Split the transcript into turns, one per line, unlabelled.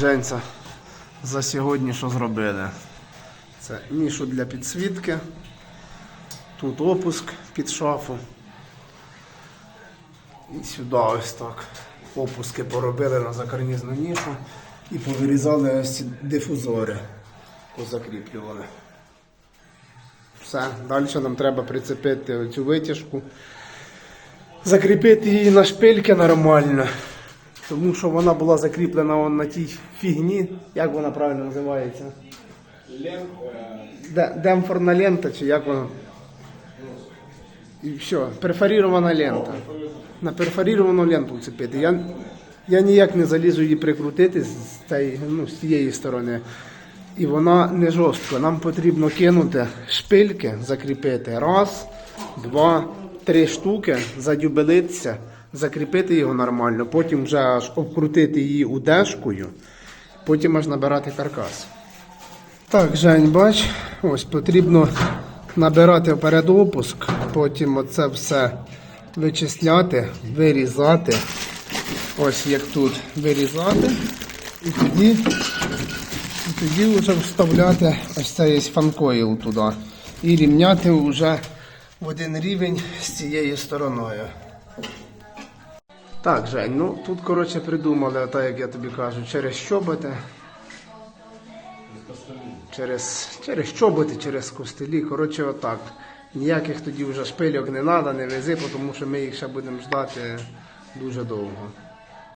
Женця за сьогодні що зробили. Це нішу для підсвітки. Тут опуск під шафу. І сюди ось так. Опуски поробили на закарнізну нішу і повирізали ось ці дифузори. Позакріплювали. Все, далі нам треба прицепити цю витяжку. Закріпити її на шпильки нормально. Тому що вона була закріплена на тій фігні. Як вона правильно називається? Де- Демпферна лента чи як вона? І все, перфорірована лента. На перфоріровану ленту вцепити. Я, я ніяк не залізу її прикрутити з, цієї, ну, з цієї сторони. І вона не жорстко. Нам потрібно кинути шпильки, закріпити. Раз, два, три штуки, задюбелитися, закріпити його нормально, потім вже аж обкрутити її удешкою, потім аж набирати каркас. Так, Жень, бач, ось потрібно набирати вперед опуск, потім оце все вичисляти, вирізати. Ось як тут вирізати. І тоді, і тоді вже вставляти ось цей фанкоїл туди. І рівняти вже в один рівень з цією стороною. Так, Жень, ну тут, коротше, придумали, так як я тобі кажу, через щоботи. Через, через щоботи, через костелі. Коротше, отак. Ніяких тоді вже шпильок не треба, не вези, тому що ми їх ще будемо ждати дуже довго.